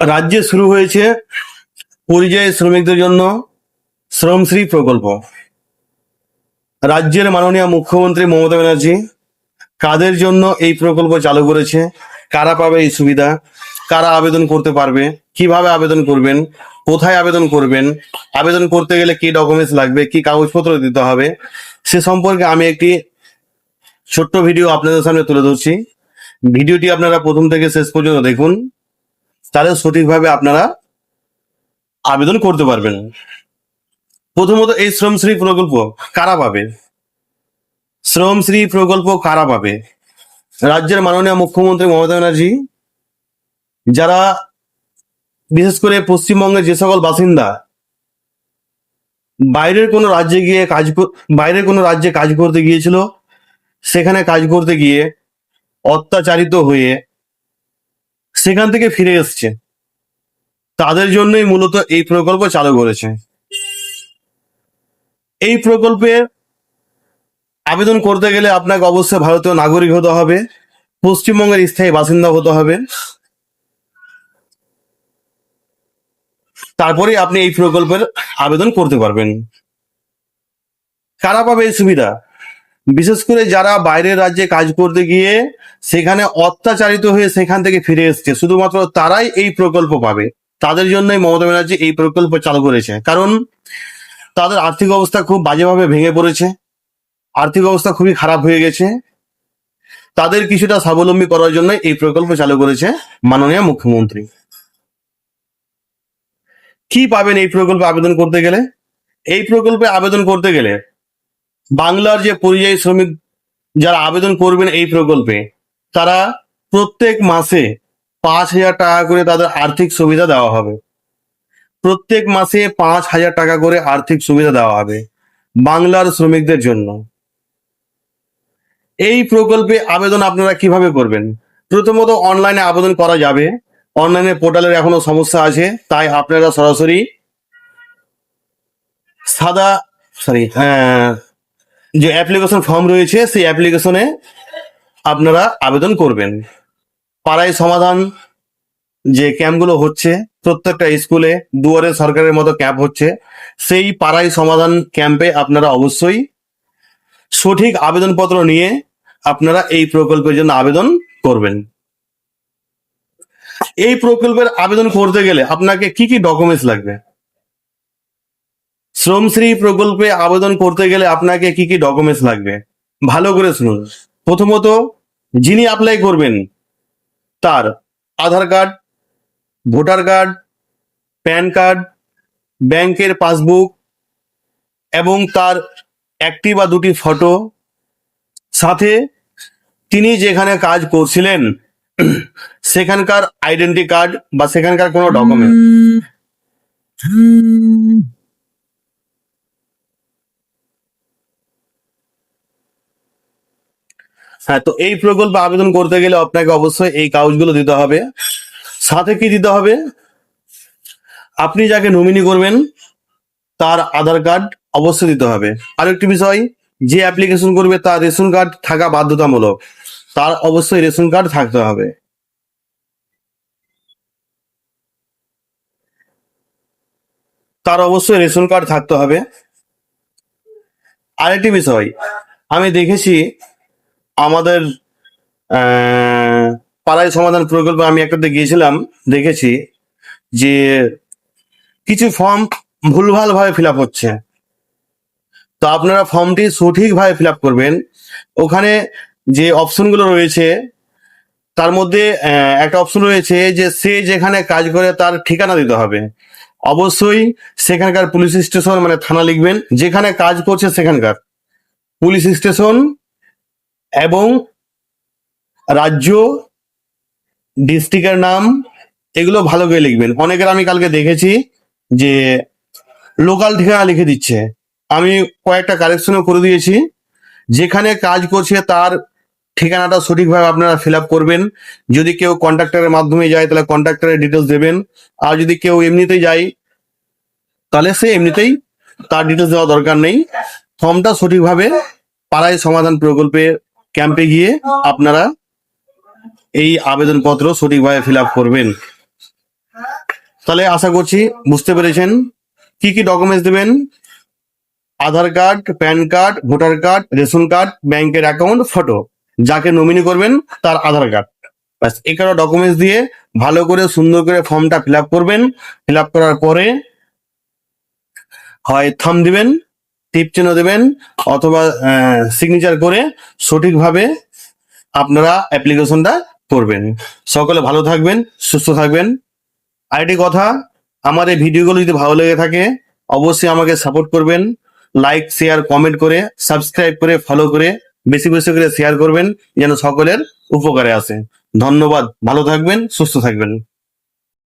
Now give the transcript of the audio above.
রাজ্যে শুরু হয়েছে পরিযায়ী শ্রমিকদের জন্য শ্রমশ্রী প্রকল্প। রাজ্যের মাননীয় মুখ্যমন্ত্রী মমতা ব্যানার্জি, কাদের জন্য এই প্রকল্প চালু করেছে? কারা পাবে এই সুবিধা? কারা আবেদন করতে পারবে? কীভাবে আবেদন করবেন? কোথায় আবেদন করবেন? আবেদন করতে গেলে কি ডকুমেন্টস লাগবে? কি কাগজপত্র দিতে হবে? সে সম্পর্কে আমি একটি ছোট্ট ভিডিও আপনাদের সামনে তুলে ধরছি। ভিডিওটি আপনারা প্রথম থেকে শেষ পর্যন্ত দেখুন। তাহলে সঠিকভাবে আপনারা আবেদন করতে পারবেন। প্রথমত এই শ্রমশ্রী প্রকল্প কারা পাবে? শ্রমশ্রী প্রকল্প কারা পাবে? রাজ্যের মাননীয় মুখ্যমন্ত্রী মমতা ব্যানার্জি, যারা বিশেষ করে পশ্চিমবঙ্গের যে সকল বাসিন্দা, বাইরের কোনো রাজ্যে গিয়ে কাজ বাইরের কোনো রাজ্যে কাজ করতে গিয়েছিল, সেখানে কাজ করতে গিয়ে অত্যাচারিত হয়ে সেখান থেকে ফিরে এসছে। তাদের জন্যই মূলত এই প্রকল্প চালু করেছে। এই প্রকল্পে আবেদন করতে গেলে আপনাকে অবশ্যই ভারতীয় নাগরিক হতে হবে, পশ্চিমবঙ্গের স্থায়ী বাসিন্দা হতে হবে। তারপরে আপনি এই প্রকল্পের আবেদন করতে পারবেন। কারা পাবে এই সুবিধা? বিশেষ করে যারা বাইরের রাজ্যে কাজ করতে গিয়ে সেখানে অত্যাচারিত হয়ে সেখান থেকে ফিরে এসছে, শুধুমাত্র তারাই এই প্রকল্প পাবে। তাদের জন্যই মমতা ব্যানার্জি এই প্রকল্প চালু করেছে। কারণ তাদের আর্থিক অবস্থা খুব বাজেভাবে ভেঙে পড়েছে, আর্থিক অবস্থা খুবই খারাপ হয়ে গেছে। তাদের কিছুটা স্বাবলম্বী করার জন্য এই প্রকল্প চালু করেছে মাননীয় মুখ্যমন্ত্রী। কি পাবেন এই প্রকল্পে আবেদন করতে গেলে? এই প্রকল্পে আবেদন করতে গেলে বাংলার যে পরিযায়ী শ্রমিক যারা আবেদন করবেন এই প্রকল্পে, তারা প্রত্যেক মাসে পাঁচ হাজার টাকা করে তাদের আর্থিক সুবিধা দেওয়া হবে। প্রত্যেক মাসে পাঁচ হাজার টাকা করে আর্থিক সুবিধা দেওয়া হবে বাংলার শ্রমিকদের জন্য। এই প্রকল্পে আবেদন আপনারা কীভাবে করবেন? প্রথমত অনলাইনে আবেদন করা যাবে। অনলাইনে পোর্টালের এখনও সমস্যা আছে, তাই আপনারা সরাসরি সাদা সরি যে অ্যাপ্লিকেশন ফর্ম রয়েছে, সেই অ্যাপ্লিকেশনে আপনারা আবেদন করবেন। পাড়ায় সমাধান যে ক্যাম্পগুলো হচ্ছে, প্রত্যেকটা স্কুলে দুয়ারে সরকারের মতো ক্যাম্প হচ্ছে, সেই পাড়ায় সমাধান ক্যাম্পে আপনারা অবশ্যই সঠিক আবেদনপত্র নিয়ে আপনারা এই প্রকল্পের জন্য আবেদন করবেন। এই প্রকল্পের আবেদন করতে গেলে আপনাকে কি কি ডকুমেন্টস লাগবে? শ্রমশ্রী প্রকল্পে আবেদন করতে গেলে আপনাকে কি কি ডকুমেন্টস লাগবে? ভালো করে শুনুন। প্রথমত, যিনি অ্যাপ্লাই করবেন, তার Aadhaar card, voter card, PAN card, ব্যাংকের পাসবুক এবং তার একটি বা দুটি ফটো। সাথে তিনি যেখানে কাজ করছিলেন, সেখানকার আইডেন্টি কার্ড বা সেখানকার কোনো ডকুমেন্ট হ্যাঁ তো এই প্রকল্পে আবেদন করতে গেলে আপনাকে অবশ্যই এই কাগজগুলো দিতে হবে। সাথে কি দিতে হবে? আপনি যাকে নমিনি করবেন, তার আধার কার্ড অবশ্যই দিতে হবে। আরেকটি বিষয়, যে অ্যাপ্লিকেশন করবে তার রেশন কার্ড থাকা বাধ্যতামূলক। তার অবশ্যই রেশন কার্ড থাকতে হবে। তার অবশ্যই রেশন কার্ড থাকতে হবে। আরেকটি বিষয়, আমি দেখেছি আমাদের পাড়ায় সমাধান প্রকল্পে আমি একটাতে গিয়েছিলাম, দেখেছি যে কিছু ফর্ম ভুলভাল ভাবে ফিল আপ হচ্ছে। তো আপনারা ফর্মটি সঠিকভাবে ফিল আপ করবেন। ওখানে যে অপশনগুলো রয়েছে, তার মধ্যে একটা অপশন রয়েছে যে সে যেখানে কাজ করে তার ঠিকানা দিতে হবে। অবশ্যই সেখানকার পুলিশ স্টেশন মানে থানা লিখবেন, যেখানে কাজ করছে সেখানকার। পুলিশ স্টেশন এবং রাজ্য, ডিস্ট্রিক্টের নাম, এগুলো ভালো করে লিখবেন। অনেকের আমি কালকে দেখেছি যে লোকাল ঠিকানা লিখে দিচ্ছে। আমি কয়েকটা কারেকশনও করে দিয়েছি। যেখানে কাজ করছে তার ঠিকানাটা সঠিকভাবে আপনারা ফিল করবেন। যদি কেউ কন্ট্রাক্টরের মাধ্যমে যায়, তাহলে কন্ট্রাক্টরের ডিটেলস দেবেন। আর যদি কেউ এমনিতেই যায়, তাহলে সে এমনিতেই তার ডিটেলস দেওয়া দরকার নেই। ফর্মটা সঠিকভাবে পাড়ায় সমাধান প্রকল্পে ক্যাম্পে গিয়ে আপনারা এই আবেদনপত্র সঠিকভাবে ফিল করবেন। তাহলে আশা করছি বুঝতে পেরেছেন। কি কি ডকুমেন্টস দেবেন? Aadhaar card, PAN card, voter card, ration card, ব্যাংকের অ্যাকাউন্ট, ফটো। যাকে নমিনি করবেন তার আধার কার্ড। ব্যাস, এখানে ডকুমেন্টস দিয়ে ভালো করে, সুন্দর করে ফর্মটা ফিল করবেন। ফিল করার পরে হয়, থাম দিবেন। টিপ চিহ্ন দেবেন অথবা সিগনেচার করে সঠিকভাবে আপনারা অ্যাপ্লিকেশনটা করবেন। সকলে ভালো থাকবেন, সুস্থ থাকবেন। আরেকটি কথা, আমার এই ভিডিওগুলো যদি ভালো লেগে থাকে, অবশ্যই আমাকে সাপোর্ট করবেন। লাইক শেয়ার কমেন্ট করে সাবস্ক্রাইব করে ফলো করে, বেশি বেশি করে শেয়ার করবেন, যেন সকলের উপকারে আসে। ধন্যবাদ, ভালো থাকবেন, সুস্থ থাকবেন।